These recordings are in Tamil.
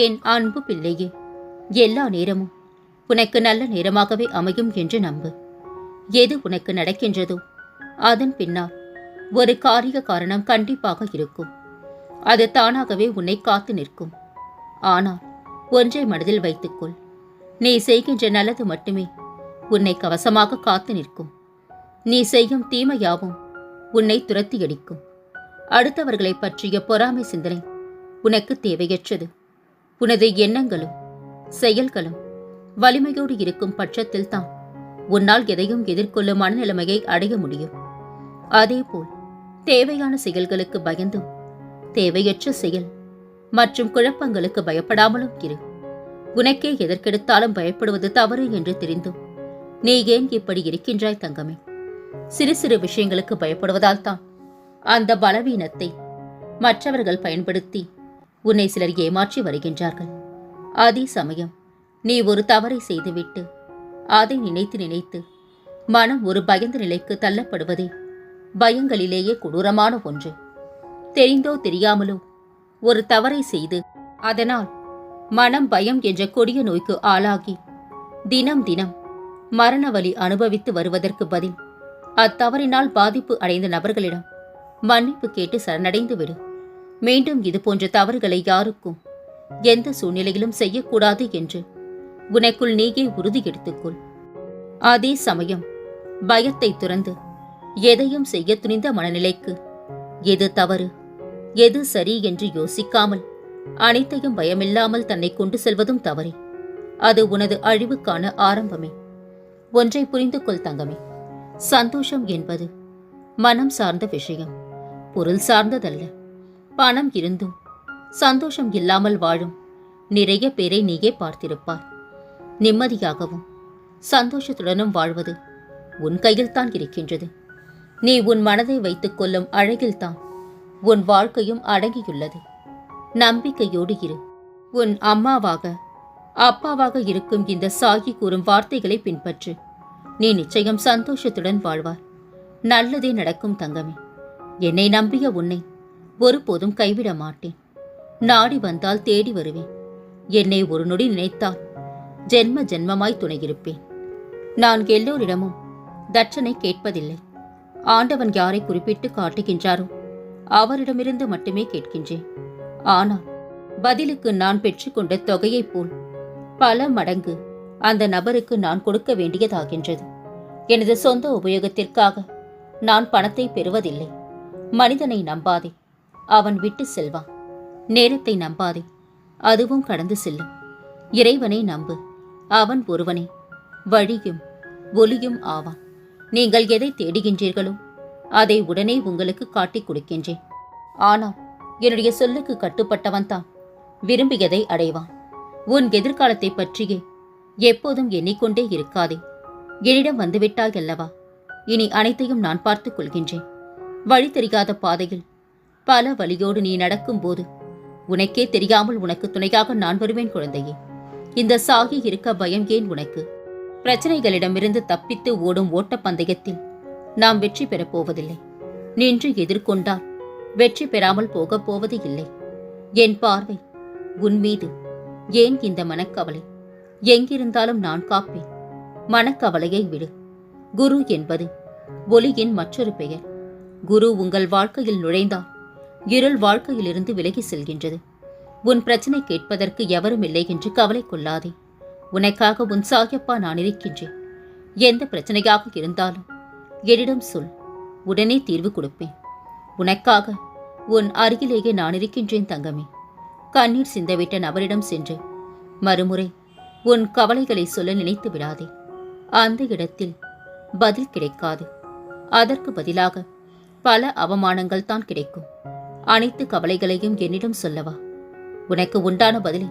என் அன்பு பிள்ளையே? எல்லா நேரமும் உனக்கு நல்ல நேரமாகவே அமையும் என்று நம்பு. எது உனக்கு நடக்கின்றதோ அதன் பின்னால் ஒரு காரிய காரணம் கண்டிப்பாக இருக்கும். அது தானாகவே உன்னை காத்து நிற்கும். ஆனால் ஒன்றை மனதில் வைத்துக்கொள். நீ செய்கின்ற நல்லது மட்டுமே உன்னை கவசமாக காத்து நிற்கும். நீ செய்யும் தீமையாவும் உன்னை துரத்தி அடிக்கும் அடுத்தவர்களை பற்றிய பொறாமை சிந்தனை உனக்கு தேவையற்றது. உனது எண்ணங்களும் செயல்களும் வலிமையோடு இருக்கும் பட்சத்தில் தான் உன்னால் எதையும் எதிர்கொள்ளும் மனநிலைமையை அடைய முடியும். அதேபோல் தேவையான செயல்களுக்கு பயந்தும் தேவையற்ற செயல் மற்றும் குழப்பங்களுக்கு பயப்படாமலும் இரு. உனக்கே எதற்கெடுத்தாலும் பயப்படுவது தவறு என்று தெரிந்தும் நீ ஏன் இப்படி இருக்கின்றாய் தங்கமே? சிறு சிறு விஷயங்களுக்கு பயப்படுவதால் தான் அந்த பலவீனத்தை மற்றவர்கள் பயன்படுத்தி உன்னை சிலர் ஏமாற்றி வருகின்றார்கள். அதே சமயம் நீ ஒரு தவறை செய்துவிட்டு அதை நினைத்து நினைத்து மனம் ஒரு பயந்த நிலைக்கு தள்ளப்படுவதே பயங்களிலேயே கொடூரமான ஒன்று. தெரிந்தோ தெரியாமலோ ஒரு தவறை செய்து அதனால் மனம் பயம் என்ற கொடிய நோய்க்கு ஆளாகி தினம் தினம் மரண வலி அனுபவித்து வருவதற்கு பதில் அத்தவறினால் பாதிப்பு அடைந்த நபர்களிடம் மன்னிப்பு கேட்டு சரணடைந்து விடு மீண்டும் இது போன்ற தவறுகளை யாருக்கும் எந்த சூழ்நிலையிலும் செய்யக்கூடாது என்று உனக்குள் நீயே உறுதி எடுத்துக்கொள். அதே சமயம் பயத்தை துறந்து எதையும் செய்ய துணிந்த மனநிலைக்கு எது தவறு எது சரி என்று யோசிக்காமல் அனைத்தையும் பயமில்லாமல் தன்னை கொண்டு செல்வதும் தவறே. அது உனது அழிவுக்கான ஆரம்பமே. ஒன்றை புரிந்து கொள் தங்கமே. சந்தோஷம் என்பது மனம் சார்ந்த விஷயம் பொருள் சார்ந்ததல்ல. பணம் இருந்தும் சந்தோஷம் இல்லாமல் வாழும் நிறைய பேரை நீயே பார்த்திருப்பாய் நிம்மதியாகவும் சந்தோஷத்துடனும் வாழ்வது உன் கையில்தான் இருக்கின்றது. நீ உன் மனதை வைத்துக் கொள்ளும் அழகில்தான் உன் வாழ்க்கையும் அடங்கியுள்ளது. நம்பிக்கையோடு இரு. உன் அம்மாவாக அப்பாவாக இருக்கும் இந்த சாகி கூறும் வார்த்தைகளை பின்பற்று. நீ நிச்சயம் சந்தோஷத்துடன் வாழ்வார் நல்லதே நடக்கும் தங்கமே. என்னை நம்பிய உன்னை ஒருபோதும் கைவிட மாட்டேன். நாடி வந்தால் தேடி வருவேன். என்னை ஒரு நொடி நினைத்தால் ஜென்ம ஜென்மமாய் துணையிருப்பேன். நான் எல்லோரிடமும் தட்சனை கேட்பதில்லை. ஆண்டவன் யாரை குறிப்பிட்டு காட்டுகின்றாரோ அவரிடமிருந்து மட்டுமே கேட்கின்றேன். ஆனால் பதிலுக்கு நான் பெற்றுக்கொண்ட தொகையைப் போல் பல மடங்கு அந்த நபருக்கு நான் கொடுக்க வேண்டியதாகின்றது. எனது சொந்த உபயோகத்திற்காக நான் பணத்தை பெறுவதில்லை. மனிதனை நம்பாதே. அவன் விட்டு செல்வான் நேரத்தை நம்பாதே. அதுவும் கடந்து செல்லும் இறைவனை நம்பு. அவன் ஒருவனே. வழியும் ஒலியும் ஆவான். நீங்கள் எதை தேடுகின்றீர்களோ அதை உடனே உங்களுக்கு காட்டிக் கொடுக்கின்றேன். ஆனால் என்னுடைய சொல்லுக்கு கட்டுப்பட்டவன் தான். விரும்பியதை அடைவான். உன் எதிர்காலத்தை பற்றியே எப்போதும் எண்ணிக்கொண்டே இருக்காதே. என்னிடம் வந்துவிட்டாய் அல்லவா? இனி அனைத்தையும் நான் பார்த்துக் கொள்கின்றேன். வழி தெரியாத பாதையில் பல வழியோடு நீ நடக்கும்போது உனக்கே தெரியாமல் உனக்கு துணையாக நான் வருவேன் குழந்தையே. இந்த சாகி இருக்க பயம் ஏன் உனக்கு? பிரச்சனைகளிடமிருந்து தப்பித்து ஓடும் ஓட்டப்பந்தயத்தில் நாம் வெற்றி பெறப் போவதில்லை. நின்று எதிர்கொண்டால் வெற்றி பெறாமல் போகப் போவது இல்லை. என் பார்வை உன் மீது. ஏன் இந்த மனக்கவலை? எங்கிருந்தாலும் நான் காப்பேன். மனக்கவலையை விடு. குரு என்பது ஒளியின் மற்றொரு பெயர். குரு உங்கள் வாழ்க்கையில் நுழைந்தால் இருள் வாழ்க்கையிலிருந்து விலகி செல்கின்றது. உன் பிரச்சனை கேட்பதற்கு எவரும் இல்லை என்று கவலை கொள்ளாதே. உனக்காக உன் சாயப்பா நான் இருக்கின்றேன். எந்த பிரச்சனையாக இருந்தாலும் என்னிடம் சொல். உடனே தீர்வு கொடுப்பேன். உனக்காக உன் அருகிலேயே நான் இருக்கின்றேன் தங்கமே. கண்ணீர் சிந்தவிட்ட நபரிடம் சென்று மறுமுறை உன் கவலைகளை சொல்ல நினைத்து விடாதே. அந்த இடத்தில் பதில் கிடைக்காது. அதற்கு பதிலாக பல அவமானங்கள் தான் கிடைக்கும். அனைத்து கவலைகளையும் என்னிடம் சொல்லவா? உனக்கு உண்டான பதிலை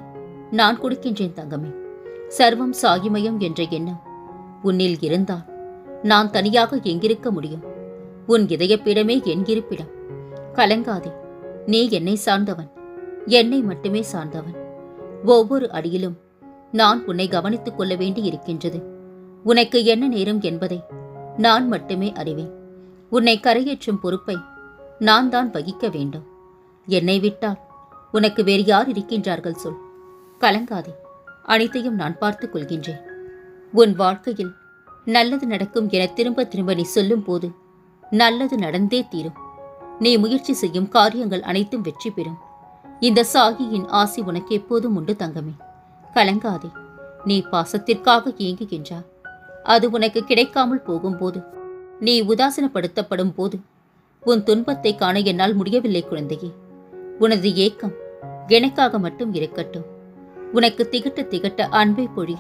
நான் கொடுக்கின்றேன் தங்கமே. சர்வம் சாகிமயம் என்ற எண்ணம் உன்னில் இருந்தால் நான் தனியாக எங்கிருக்க முடியும்? உன் இதயப்பிடமே என் இருப்பிடம். கலங்காதே நீ என்னை சார்ந்தவன். என்னை மட்டுமே சார்ந்தவன். ஒவ்வொரு அடியிலும் நான் உன்னை கவனித்துக் கொள்ள வேண்டி இருக்கின்றது. உனக்கு என்ன நேரம் என்பதை நான் மட்டுமே அறிவேன். உன்னை கரையேற்றும் பொறுப்பை நான் தான் வகிக்க வேண்டும். என்னை விட்டால் உனக்கு வேறு யார் இருக்கின்றார்கள் சொல். கலங்காதே அனைத்தையும் நான் பார்த்துக் கொள்கின்றேன். உன் வாழ்க்கையில் நல்லது நடக்கும் என திரும்ப திரும்ப நீ சொல்லும் போது நல்லது நடந்தே தீரும். நீ முயற்சி செய்யும் காரியங்கள் அனைத்தும் வெற்றி பெறும். இந்த சாகியின் ஆசி உனக்கு எப்போதும் உண்டு தங்கமே. கலங்காதே நீ பாசத்திற்காக ஏங்குகின்றா அது உனக்கு கிடைக்காமல் போகும்போது நீ உதாசீனப்படுத்தப்படும் போது உன் துன்பத்தை காண என்னால் முடியவில்லை குழந்தையே. உனது ஏக்கம் எனக்காக மட்டும் இருக்கட்டும். உனக்கு திகட்ட திகட்ட அன்பை பொழிய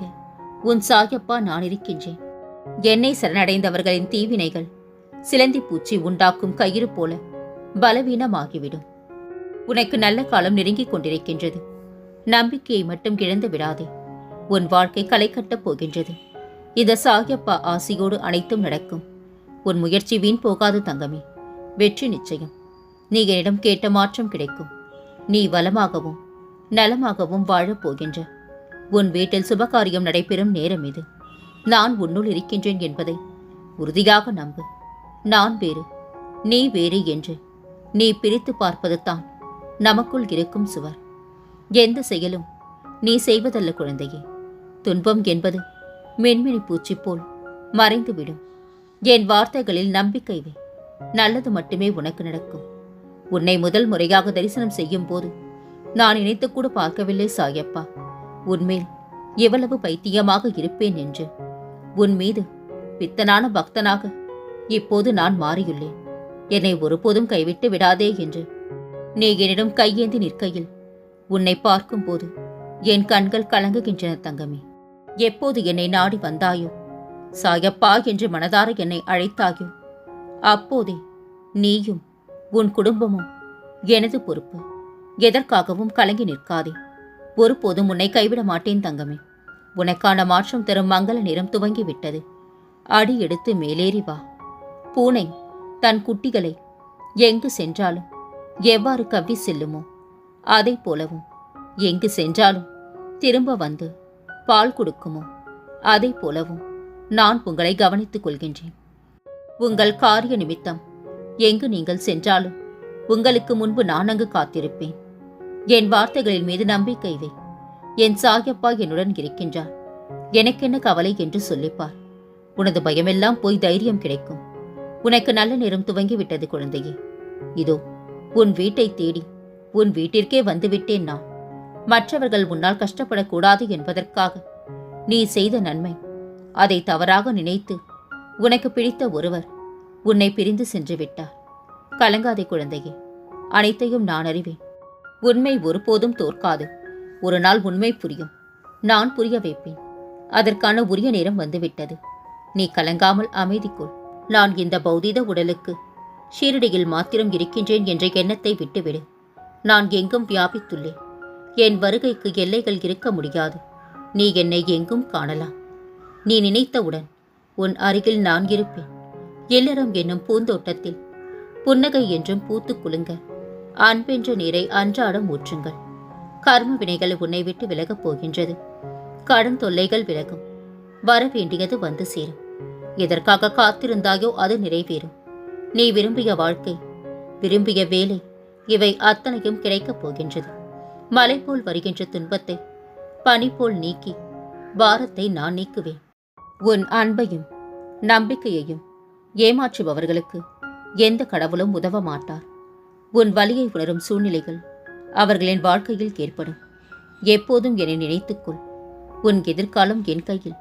உன் சாயப்பா நான் இருக்கின்றேன். என்னை சரணடைந்தவர்களின் தீவினைகள் சிலந்தி பூச்சி உண்டாக்கும் கயிறு போல பலவீனமாகிவிடும். உனக்கு நல்ல காலம் நெருங்கிக் கொண்டிருக்கின்றது. நம்பிக்கையை மட்டும் இழந்து விடாதே. உன் வாழ்க்கை களை கட்டப் போகின்றது. இந்த சாயப்பா ஆசியோடு அனைத்தும் நடக்கும். உன் முயற்சி வீண் போகாது தங்கமே. வெற்றி நிச்சயம். நீ என்னிடம் கேட்ட மாற்றம் கிடைக்கும். நீ வளமாகவும் நலமாகவும் வாழப்போகின்ற உன் வீட்டில் சுபகாரியம் நடைபெறும் நேரம் இது. நான் உன்னுள் இருக்கின்றேன் என்பதை உறுதியாக நம்பு. நான் வேறு நீ வேறு என்று. நீ பிரித்து பார்ப்பது தான் நமக்குள் இருக்கும் சுவர். எந்த செயலும் நீ செய்வதல்ல குழந்தையே. துன்பம் என்பது மென்மினி பூச்சி போல் மறைந்துவிடும். என் வார்த்தைகளில் நம்பிக்கை வை. நல்லது மட்டுமே உனக்கு நடக்கும். உன்னை முதல் முறையாக தரிசனம் செய்யும் போது நான் நினைத்து கூட பார்க்கவில்லை சாயப்பா. உன்மேல் எவ்வளவு பைத்தியமாக இருப்பேன் என்று. உன் மீது பித்தனான பக்தனாக இப்போது நான் மாறியுள்ளேன். என்னை ஒருபோதும் கைவிட்டு விடாதே என்று. நீ என்னிடம் கையேந்தி நிற்கையில் உன்னை பார்க்கும்போது என் கண்கள் கலங்குகின்றன தங்கமே. எப்போது என்னை நாடி வந்தாயோ? சாயப்பா என்று மனதார என்னை அழைத்தாயோ? அப்போதே நீயும் உன் குடும்பமும் எனது பொறுப்பு. எதற்காகவும் கலங்கி நிற்காதே. ஒருபோதும் உன்னை கைவிட மாட்டேன் தங்கமே. உனக்கான மாற்றம் தரும் மங்கள நேரம் துவங்கிவிட்டது. அடி எடுத்து மேலேறி வா. பூனை தன் குட்டிகளை எங்கு சென்றாலும் எவ்வாறு கவ்வி செல்லுமோ அதைப் போலவும் எங்கு சென்றாலும் திரும்ப வந்து பால் கொடுக்குமோ அதைப் போலவும் நான் உங்களை கவனித்துக் கொள்கின்றேன். உங்கள் காரிய நிமித்தம். எங்கு நீங்கள் சென்றாலும் உங்களுக்கு முன்பு நான் அங்கு காத்திருப்பேன். என் வார்த்தைகளின் மீது நம்பிக்கை வை. என் சாயப்பா என்னுடன் இருக்கின்றார். எனக்கென்ன கவலை என்று சொல்லிப்பார். உனது பயமெல்லாம் போய் தைரியம் கிடைக்கும். உனக்கு நல்ல நேரம் துவங்கிவிட்டது குழந்தையே. இதோ உன் வீட்டை தேடி உன் வீட்டிற்கே வந்துவிட்டேன் நான். மற்றவர்கள் உன்னால் கஷ்டப்படக்கூடாது என்பதற்காக நீ செய்த நன்மை அதை தவறாக நினைத்து உனக்கு பிடித்த ஒருவர் உன்னை பிரிந்து சென்று விட்டார். கலங்காதே குழந்தையே அனைத்தையும் நான் அறிவேன். உண்மை ஒருபோதும் தோற்காது. ஒரு நாள் உண்மை புரியும். நான் புரிய வைப்பேன். அதற்கான உரிய நேரம் வந்துவிட்டது. நீ கலங்காமல் அமைதிக்குள் நான் இந்த பௌதீத உடலுக்கு ஷீரடியில் மாத்திரம் இருக்கின்றேன் என்ற எண்ணத்தை விட்டுவிடு. நான் எங்கும் வியாபித்துள்ளேன். என் வருகைக்கு எல்லைகள் இருக்க முடியாது. நீ என்னை எங்கும் காணலாம். நீ நினைத்தவுடன் உன் அருகில் நான் இருப்பேன். இல்லறம் என்னும் பூந்தோட்டத்தில் புன்னகை என்றும் பூத்து குலுங்க. அன்பென்ற நீரை அன்றாடம் ஊற்றுங்கள். கர்ம வினைகள் உன்னை விட்டு விலகப் போகின்றது. கடன் தொல்லைகள் விலகும். வர வேண்டியது வந்து சேரும். எதற்காக காத்திருந்தாயோ அது நிறைவேறும். நீ விரும்பிய வாழ்க்கை விரும்பிய வேலை இவை அத்தனையும் கிடைக்கப் போகின்றது. மலை போல் வருகின்ற துன்பத்தை பனி போல் நீக்கி பாரத்தை நான் நீக்குவேன். உன் அன்பையும் நம்பிக்கையையும் ஏமாற்றுபவர்களுக்கு எந்த கடவுளும் உதவ மாட்டார். உன் வலியை உணரும் சூழ்நிலைகள் அவர்களின் வாழ்க்கையில் ஏற்படும். எப்போதும் என்னை நினைத்துக்கொள். உன் எதிர்காலம் என் கையில்.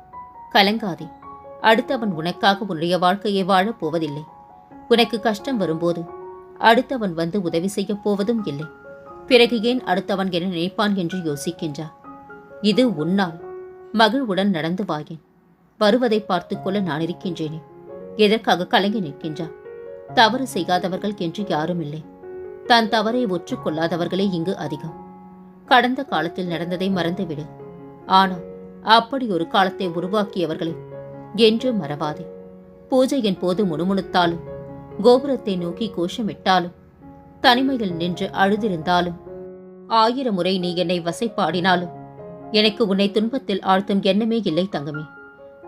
கலங்காதே. அடுத்தவன் உனக்காக உன்னுடைய வாழ்க்கையை வாழப் போவதில்லை. உனக்கு கஷ்டம் வரும்போது அடுத்தவன் வந்து உதவி செய்யப் போவதும் இல்லை. பிறகு ஏன் அடுத்தவன் என நினைப்பான் என்று யோசிக்கின்றார் இது உன்னால் மகிழ்வுடன் நடந்து வாயேன். வருவதை பார்த்துக் கொள்ள நான் இருக்கின்றேனே. எதற்காக கலங்கி நிற்கின்றார்? தவறு செய்யாதவர்கள் என்று யாரும் இல்லை. தன் தவறை ஒற்றுக்கொள்ளாதவர்களே இங்கு அதிகம். கடந்த காலத்தில் நடந்ததை மறந்துவிடு. ஆனால் அப்படி ஒரு காலத்தை உருவாக்கியவர்களை என்றும் மறவாதே. பூஜையின் போது முணுமுணுத்தாலும் கோபுரத்தை நோக்கி கோஷமிட்டாலும் தனிமையில் நின்று அழுதிருந்தாலும் ஆயிரம் முறை நீ என்னை வசைப்பாடினாலும் எனக்கு உன்னை துன்பத்தில் ஆழ்த்தும் எண்ணமே இல்லை தங்கமே.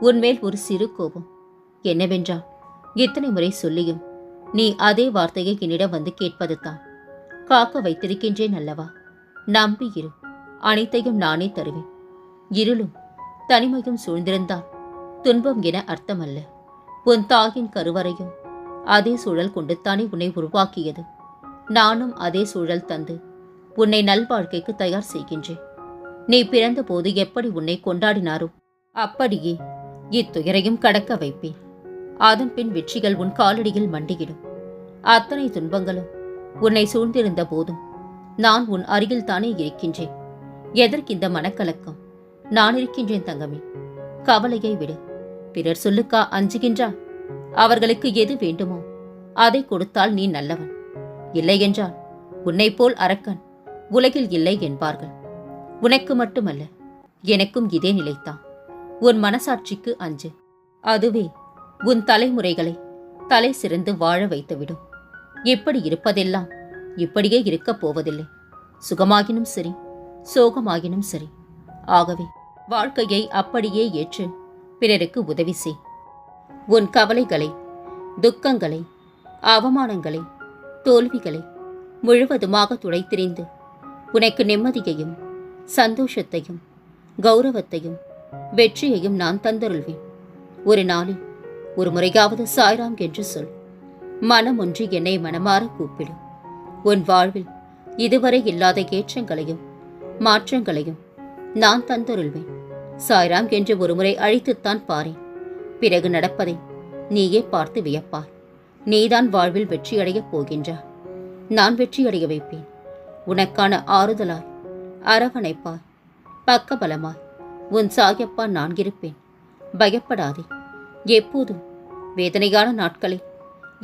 உன்மேல் ஒரு சிறு கோபம். என்னவென்றால் இத்தனை முறை சொல்லியும் நீ அதே வார்த்தையை என்னிடம் வந்து கேட்பது தான் காக்க வைத்திருக்கின்றேன் அல்லவா? நம்பி இரு. அனைத்தையும் நானே தருவேன். இருளும் தனிமையும் சூழ்ந்திருந்தால் துன்பம் என அர்த்தமல்ல. உன் தாயின் கருவறையும் அதே சூழல் கொண்டு தானே உன்னை உருவாக்கியது. நானும் அதே சூழல் தந்து உன்னை நல்வாழ்க்கைக்கு தயார் செய்கின்றேன். நீ பிறந்தபோது எப்படி உன்னை கொண்டாடினாரோ அப்படியே இத்துயரையும் கடக்க வைப்பேன். அதன் பின் வெற்றிகள் உன் காலடியில் மண்டியிடும். அத்தனை துன்பங்களும் உன்னை சூழ்ந்திருந்த போதும் நான் உன் அருகில் தானே இருக்கின்றேன். எதற்கிந்த மனக்கலக்கம்? நான் இருக்கின்றேன் தங்கமே. கவலையை விடு. பிறர் சொல்லுக்கா அஞ்சுகின்றா அவர்களுக்கு எது வேண்டுமோ அதை கொடுத்தால் நீ நல்லவன். இல்லையென்றால் உன்னைப் போல் அரக்கன் உலகில் இல்லை என்பார்கள். உனக்கு மட்டுமல்ல எனக்கும் இதே நிலைத்தான் உன் மனசாட்சிக்கு அஞ்சு. அதுவே உன் தலைமுறைகளை தலை சிறந்து வாழ வைத்துவிடும். எப்படி இருப்பதெல்லாம் இப்படியே இருக்கப் போவதில்லை. சுகமாகினும் சரி சோகமாகினும் சரி. ஆகவே வாழ்க்கையை அப்படியே ஏற்று பிறருக்கு உதவி செய். உன் கவலைகளை துக்கங்களை அவமானங்களை தோல்விகளை முழுவதுமாக துடைத்தெறிந்து உனக்கு நிம்மதியையும் சந்தோஷத்தையும் கௌரவத்தையும் வெற்றியையும் நான் தந்தருள்வேன். ஒரு நாளில் ஒரு முறையாவது சாய்ராம் என்று சொல். மனம் ஒன்று என்னை மனமாற கூப்பிடும். உன் வாழ்வில் இதுவரை இல்லாத ஏற்றங்களையும் மாற்றங்களையும் நான் தந்தருள்வேன். சாய்ராம் என்று ஒருமுறை அழைத்துத்தான் பாரேன். பிறகு நடப்பதை நீயே பார்த்து வியப்பார் நீதான் வாழ்வில் வெற்றியடையப் போகின்றாய். நான் வெற்றியடைய வைப்பேன். உனக்கான ஆறுதலாய் அரவணைப்பாய். பக்கபலமாய். உன் சாயப்பா நான் இருப்பேன். பயப்படாதே. எப்போதும் வேதனையான நாட்களை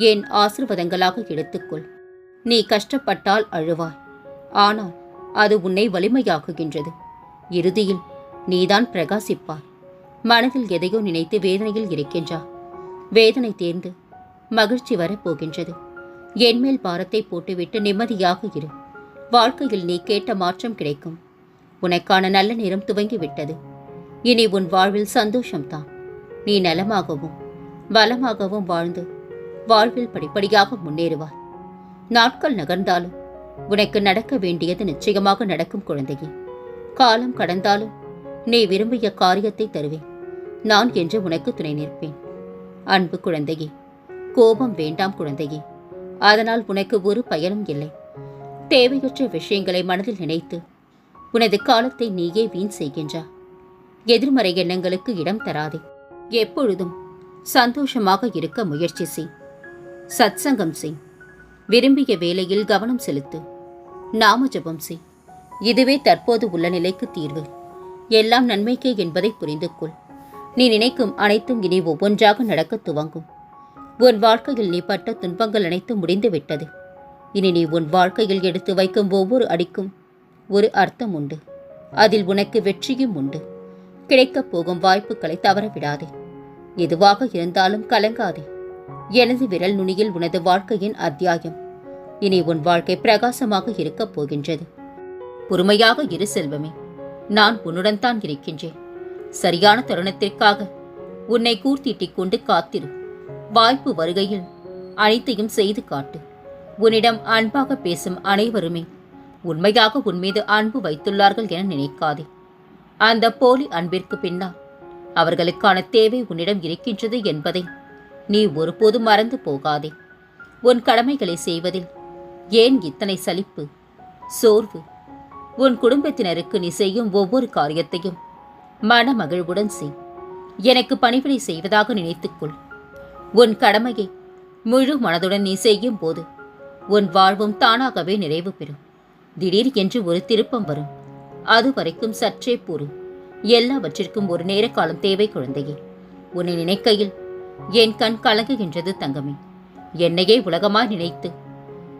என் ஆசிர்வாதங்களாக எடுத்துக்கொள். நீ கஷ்டப்பட்டால் அழுவாய். ஆனால் அது உன்னை வலிமையாக்குகின்றது. இறுதியில் நீதான் பிரகாசிப்பாய். மனதில் எதையோ நினைத்து வேதனையில் இருக்கின்றா. வேதனை தேர்ந்து மகிழ்ச்சி வரப் போகின்றது என்மேல் பாரத்தை போட்டுவிட்டு நிம்மதியாக இரு. வாழ்க்கையில் நீ கேட்ட மாற்றம் கிடைக்கும். உனக்கான நல்ல நேரம் துவங்கிவிட்டது. இனி உன் வாழ்வில் சந்தோஷம்தான். நீ நலமாகவும் பலமாகவும் வாழ்ந்து வாழ்வில் படிப்படியாக முன்னேறுவாய். நாட்கள் நகர்ந்தாலும் உனக்கு நடக்க வேண்டியது நிச்சயமாக நடக்கும் குழந்தையே. காலம் கடந்தாலும் நீ விரும்பிய காரியத்தை தருவேன். நான் என்று உனக்கு துணை நிற்பேன். அன்பு குழந்தையே கோபம் வேண்டாம் குழந்தையே. அதனால் உனக்கு ஒரு பயனும் இல்லை. தேவையற்ற விஷயங்களை மனதில் நினைத்து உனது காலத்தை நீயே வீண் செய்கின்றா எதிர்மறை எண்ணங்களுக்கு இடம் தராதே. எப்பொழுதும் சந்தோஷமாக இருக்க முயற்சி செய். சத்சங்கம் செய். விரும்பிய வேலையில் கவனம் செலுத்து. நாம ஜபம் செய். இதுவே தற்போது உள்ள நிலைக்கு தீர்வு. எல்லாம் நன்மைக்கே என்பதை புரிந்து கொள். நீ நினைக்கும் அனைத்தும் இனி ஒவ்வொன்றாக நடக்க துவங்கும். உன் வாழ்க்கையில் நீ பட்ட துன்பங்கள் அனைத்தும் முடிந்துவிட்டது இனி நீ உன் வாழ்க்கையில் எடுத்து வைக்கும் ஒவ்வொரு அடிக்கும் ஒரு அர்த்தம் உண்டு. அதில் உனக்கு வெற்றியும் உண்டு. கிடைக்கப் போகும் வாய்ப்புகளை தவறவிடாதே. எதுவாக இருந்தாலும் கலங்காதே. எனது விரல் நுனியில் உனது வாழ்க்கையின் அத்தியாயம். இனி உன் வாழ்க்கை பிரகாசமாக இருக்கப் போகின்றது. பொறுமையாக இரு செல்வமே. நான் உன்னுடன் தான் இருக்கின்றேன். சரியான தருணத்திற்காக உன்னை கூர்த்திட்டிக் கொண்டு காத்திரு. வாய்ப்பு வருகையில் அனைத்தையும் செய்து காட்டு. உன்னிடம் அன்பாக பேசும் அனைவருமே உண்மையாக உன் மீது அன்பு வைத்துள்ளார்கள் என நினைக்காதே. அந்த போலி அன்பிற்கு பின்னால் அவர்களுக்கான தேவை உன்னிடம் இருக்கின்றது என்பதை நீ ஒருபோதும் மறந்து போகாதே. உன் கடமைகளை செய்வதில் ஏன் இத்தனை சலிப்பு சோர்வு? உன் குடும்பத்தினருக்கு நீ செய்யும் ஒவ்வொரு காரியத்தையும் மனமகிழ்வுடன் செய். எனக்கு பணிவிடை செய்வதாக நினைத்துக்கொள். உன் கடமையை முழு மனதுடன் நீ செய்யும் போது உன் வாழ்வும் தானாகவே நிறைவு பெறும். திடீர் என்று ஒரு திருப்பம் வரும். அது வரைக்கும் சற்றே பொறு. எல்லாவற்றிற்கும் ஒரு நேர காலம் தேவை குழந்தையே. உன்னை நினைக்கையில் என் கண் கலங்குகின்றது தங்கமே. என்னையே உலகமாய் நினைத்து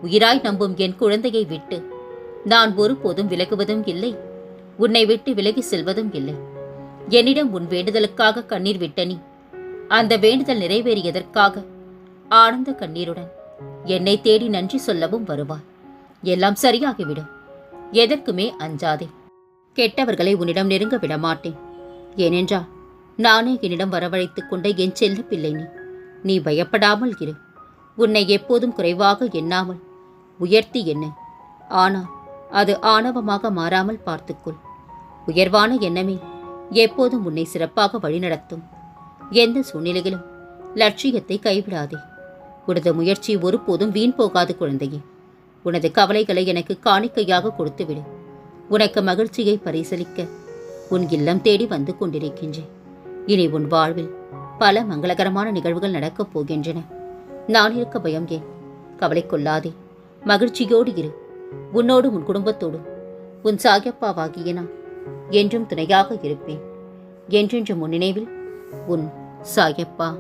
உயிராய் நம்பும் என் குழந்தையை விட்டு நான் ஒருபோதும் விலகுவதும் இல்லை. உன்னை விட்டு விலகி செல்வதும் இல்லை. என்னிடம் உன் வேண்டுதலுக்காக கண்ணீர் விட்ட நீ அந்த வேண்டுதல் நிறைவேறியதற்காக ஆனந்த கண்ணீருடன் என்னை தேடி நன்றி சொல்லவும் வருவாய். எல்லாம் சரியாகிவிடும். எதற்குமே அஞ்சாதே. கெட்டவர்களை உன்னிடம் நெருங்க விட மாட்டேன் ஏனென்றால் நானே என்னிடம் வரவழைத்துக் கொண்ட என் செல்ல பிள்ளை நீ. நீ பயப்படாமல் இரு. உன்னை எப்போதும் குறைவாக எண்ணாமல் உயர்த்தி என்ன. ஆனால் அது ஆணவமாக மாறாமல் பார்த்துக்கொள். உயர்வான எண்ணமே எப்போதும் உன்னை சிறப்பாக வழிநடத்தும். எந்த சூழ்நிலையிலும் லட்சியத்தை கைவிடாதே. உனது முயற்சி ஒருபோதும் வீண் போகாது குழந்தையே. உனது கவலைகளை எனக்கு காணிக்கையாக கொடுத்துவிடு. உனக்கு மகிழ்ச்சியை பரிசலிக்க உன் இல்லம் தேடி வந்து கொண்டிருக்கின்றேன். இனி உன் வாழ்வில் பல மங்களகரமான நிகழ்வுகள் நடக்கப் போகின்றன. நான் இருக்க பயம் ஏன்? கவலை கொள்ளாதே. மகிழ்ச்சியோடு இரு. உன்னோடும் உன் குடும்பத்தோடும். உன் சாயப்பாவாகிய நான் என்றும் துணையாக இருப்பேன். என்றென்றும் உன் நினைவில் உன் சாயப்பா